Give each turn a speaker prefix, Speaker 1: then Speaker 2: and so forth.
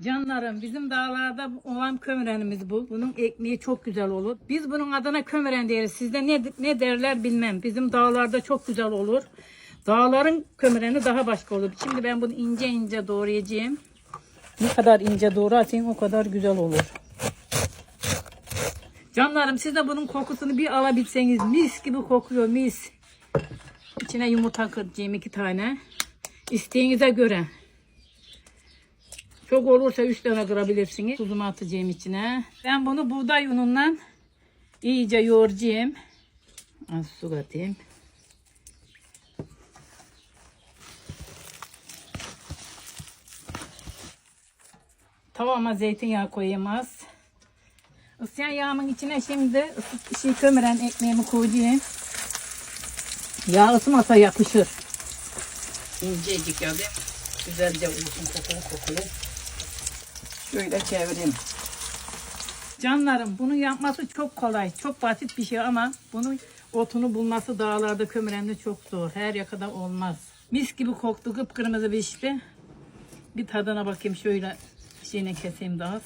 Speaker 1: Canlarım bizim dağlarda olan kömürenimiz bu. Bunun ekmeği çok güzel olur. Biz bunun adına kömüren deriz. Sizde ne, ne derler bilmem. Bizim dağlarda çok güzel olur. Dağların kömüreni daha başka olur. Şimdi ben bunu ince ince doğrayacağım. Ne kadar ince doğrarsan o kadar güzel olur. Canlarım siz de bunun kokusunu bir alabilseniz mis gibi kokuyor mis. İçine yumurta kıracağım iki tane. İsteğinize göre. Çok olursa üç tane kırabilirsiniz. Tuzumu atacağım içine. Ben bunu buğday unundan iyice yoğuracağım. Az su katayım. Tavama zeytinyağı koyayım az. Isıyan yağımın içine şimdi ısıt şey kömüren ekmeğimi koyacağım. Yağ ısımasa yapışır. İncecik ya? Güzelce olsun kokulu kokulu.
Speaker 2: Şöyle çevireyim.
Speaker 1: Canlarım bunu yapması çok kolay. Çok basit bir şey ama bunun otunu bulması dağlarda kömürende çok zor. Her yakada olmaz. Mis gibi koktu kıpkırmızı pişti. Bir tadına bakayım şöyle şeyine keseyim daha.